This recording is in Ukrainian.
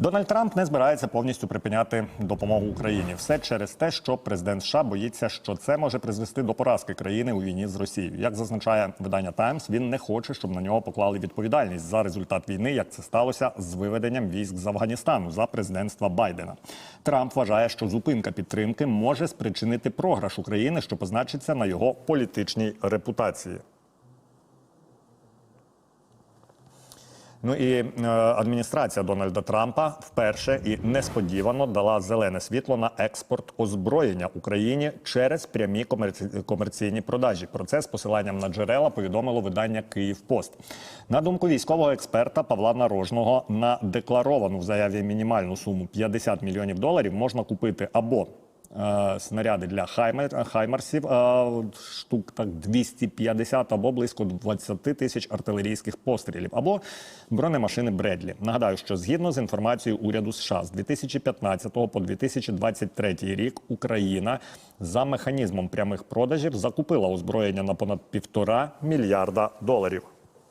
Дональд Трамп не збирається повністю припиняти допомогу Україні. Все через те, що президент США боїться, що це може призвести до поразки країни у війні з Росією. Як зазначає видання Таймс, він не хоче, щоб на нього поклали відповідальність за результат війни, як це сталося з виведенням військ з Афганістану за президентства Байдена. Трамп вважає, що зупинка підтримки може спричинити програш України, що позначиться на його політичній репутації. Ну і е, адміністрація Дональда Трампа вперше і несподівано дала зелене світло на експорт озброєння Україні через прямі комерці- комерційні продажі. Про це з посиланням на джерела повідомило видання Київпост. На думку військового експерта Павла Нарожного, на декларовану в заяві мінімальну суму 50 мільйонів доларів можна купити або снаряди для хаймер, е, штук так 250 або близько 20 тисяч артилерійських пострілів, або бронемашини Бредлі. Нагадаю, що згідно з інформацією уряду США з 2015 по 2023 рік Україна за механізмом прямих продажів закупила озброєння на понад півтора мільярда доларів.